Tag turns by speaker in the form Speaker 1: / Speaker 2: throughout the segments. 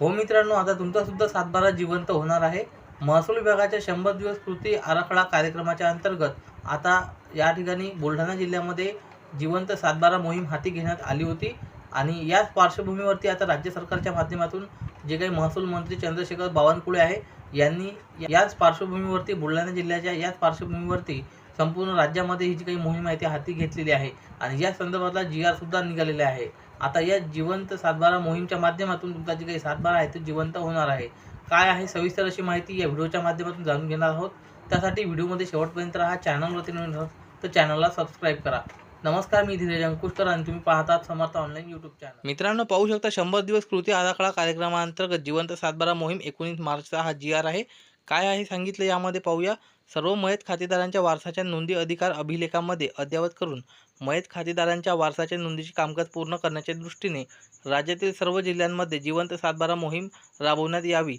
Speaker 1: हो मित्रांनो आता तुमचासुद्धा सातबारा जिवंत होणार आहे. महसूल विभागाच्या शंभर दिवस कृती आराखडा कार्यक्रमाच्या अंतर्गत आता या ठिकाणी बुलढाणा जिल्ह्यामध्ये जिवंत सातबारा मोहीम हाती घेण्यात आली होती. आणि याच पार्श्वभूमीवरती आता राज्य सरकारच्या माध्यमातून जे काही महसूल मंत्री चंद्रशेखर बावनकुळे आहे यांनी याच पार्श्वभूमीवरती बुलढाणा जिल्ह्याच्या याच पार्श्वभूमीवरती संपूर्ण राज्यामध्ये ही जी काही मोहीम आहे ती हाती घेतलेली आहे. आणि या संदर्भातला जी आर सुद्धा निघालेला आहे. आता या जिवंत सातबारा मोहीमच्या माध्यमातून तुमचा जे काही सातबारा आहे तो जिवंत होणार आहे. काय आहे सविस्तर अशी माहिती या व्हिडिओच्या माध्यमातून जाणून घेणार आहोत. त्यासाठी व्हिडिओमध्ये शेवटपर्यंत राहा चॅनलवरती नवीन आहात तर चॅनलला सबस्क्राईब करा. नमस्कार मी धीरज अंकुशकर आणि तुम्ही पाहतात समर्थ ऑनलाईन यूट्यूब चॅनल मित्रांनो पाहू शकता शंभर दिवस कृती आराखडा कार्यक्रमाअंतर्गत जिवंत सातबारा मोहीम एकोणीस मार्चचा हा जी आर आहे. काय आहे सांगितलं यामध्ये पाहूया. सर्व मयत खातेदारांच्या वारसाच्या नोंदी अधिकार अभिलेखामध्ये अद्ययावत करून मयत खातेदारांच्या वारसाच्या नोंदीचे कामकाज पूर्ण करण्याच्या दृष्टीने राज्यातील सर्व जिल्ह्यांमध्ये जिवंत सातबारा मोहीम राबवण्यात यावी.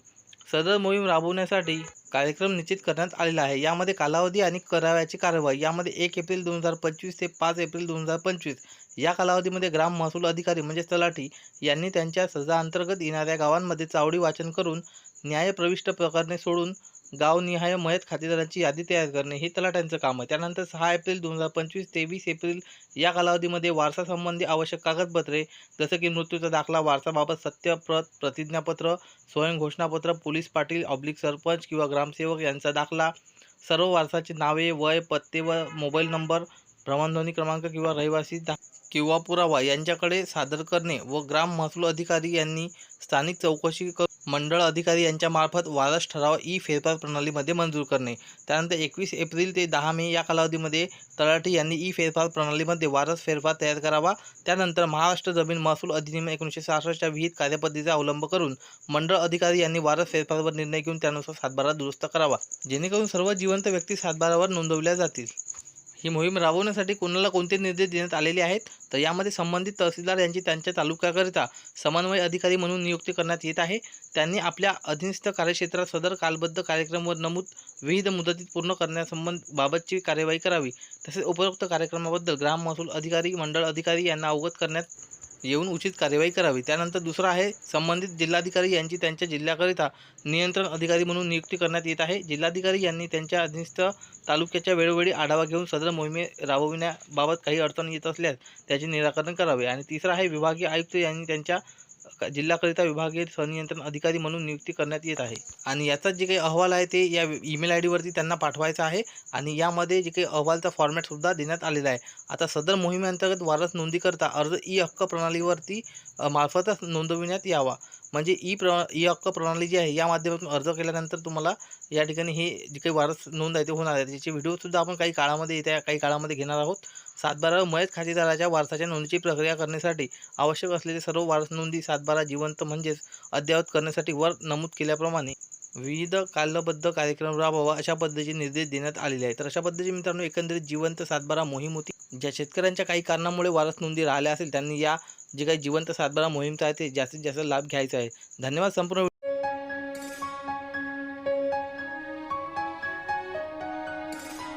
Speaker 1: सदर मोहीम राबवण्यासाठी कार्यक्रम निश्चित करण्यात आलेला आहे. यामध्ये कालावधी आणि कराव्याची कारवाई यामध्ये एक एप्रिल दोन हजार पंचवीस ते पाच एप्रिल दोन हजार पंचवीस या कालावधीमध्ये ग्राम महसूल अधिकारी म्हणजे तलाठी यांनी त्यांच्या सजा अंतर्गत येणाऱ्या गावांमध्ये चावडी वाचन करून न्यायप्रविष्ट प्रकरणे सोडून गावनिहाय मयत खातेदारांची यादी तयार करणे हे तलाट्यांचं काम आहे. त्यानंतर सहा एप्रिल दोन हजार पंचवीस तेवीस एप्रिल या कालावधीमध्ये वारसासंबंधी आवश्यक कागदपत्रे जसं की मृत्यूचा दाखला वारसाबाबत सत्यप्रत प्रतिज्ञापत्र स्वयंघोषणापत्र पोलीस पाटील ऑब्लिक सरपंच किंवा ग्रामसेवक यांचा दाखला सर्व वारसाची नावे वय पत्ते व मोबाईल नंबर भ्रमणध्वनी क्रमांक किंवा रहिवासी किंवा पुरावा यांच्याकडे सादर करणे व ग्राम महसूल अधिकारी यांनी स्थानिक चौकशी कर मंडळ अधिकारी यांच्यामार्फत वारस ठराव ई फेरफार प्रणालीमध्ये मंजूर करणे. त्यानंतर एकवीस एप्रिल ते दहा मे या कालावधीमध्ये तलाठी यांनी ई फेरफार प्रणालीमध्ये वारस फेरफार तयार करावा. त्यानंतर महाराष्ट्र जमीन महसूल अधिनियम एकोणीसशे सहासष्टच्या विहित कार्यपद्धतीचा अवलंब करून मंडळ अधिकारी यांनी वारस फेरफारवर निर्णय घेऊन त्यानुसार सातबारा दुरुस्त करावा. जेणेकरून सर्व जिवंत व्यक्ती सातबारावर नोंदवल्या जातील. ही मोहीम राबवण्यासाठी कोणाला कोणते निर्देश देण्यात आलेले आहेत? तर यामध्ये संबंधित तहसीलदार यांची त्यांच्या तालुक्याकरिता समन्वय अधिकारी म्हणून नियुक्ती करण्यात येत आहे. त्यांनी आपल्या अधीनस्थ कार्यक्षेत्रात सदर कालबद्ध कार्यक्रमवर नमूद विविध मुदतीत पूर्ण करण्यासंबंध बाबतची कार्यवाही करावी. तसेच उपरोक्त कार्यक्रमाबद्दल ग्राम महसूल अधिकारी मंडळ अधिकारी यांना अवगत करण्यात येऊन उचित कार्यवाही करावी. त्यानंतर दुसरं आहे संबंधित जिल्हाधिकारी यांची त्यांच्या जिल्ह्याकरिता नियंत्रण अधिकारी म्हणून नियुक्ती करण्यात येत आहे. जिल्हाधिकारी यांनी त्यांच्या अधीनस्थ तालुक्याच्या वेळोवेळी आढावा घेऊन सदर मोहिमे राबविण्याबाबत काही अडचण येत असल्यास त्याचे निराकरण करावे. आणि तिसरं आहे विभागीय आयुक्त यांनी त्यांच्या जिल्हाकरिता विभागीय संनियंत्रण अधिकारी म्हणून नियुक्ती करण्यात येत आहे. आणि याचा जे काही अहवाल आहे ते या ईमेल आय डीवरती त्यांना पाठवायचा आहे. आणि यामध्ये जे काही अहवालचा फॉर्मॅटसुद्धा देण्यात आलेला आहे. आता सदर मोहिमेअंतर्गत वारस नोंदीकरता अर्ज ई हक्क प्रणालीवरती मार्फतच नोंदविण्यात यावा. म्हणजे ई प्र ई हक्क प्रणाली जी आहे या माध्यमातून अर्ज केल्यानंतर तुम्हाला या ठिकाणी हे जे काही वारस नोंद आहे ते होणार आहे. त्याचे व्हिडिओसुद्धा आपण काही काळामध्ये येत्या काही काळामध्ये घेणार आहोत. सातबारा मयत खातेदाराच्या वारसाच्या नोंदीची प्रक्रिया करण्यासाठी आवश्यक असलेले सर्व वारस नोंदी सातबारा जिवंत म्हणजेच अद्ययावत करण्यासाठी वर नमूद केल्याप्रमाणे विविध कालबद्ध कार्यक्रम राबवा अशा पद्धतीचे निर्देश देण्यात आलेले आहेत. तर अशा पद्धतीचे मित्रांनो एकंदरीत जिवंत सातबारा मोहीम होती. ज्या शेतकऱ्यांच्या काही कारणामुळे वारस नोंदी राहिल्या असेल त्यांनी या जे काही जिवंत सातबारा मोहीमचा आहे ते जास्तीत जास्त लाभ घ्यायचा आहे. धन्यवाद संपूर्ण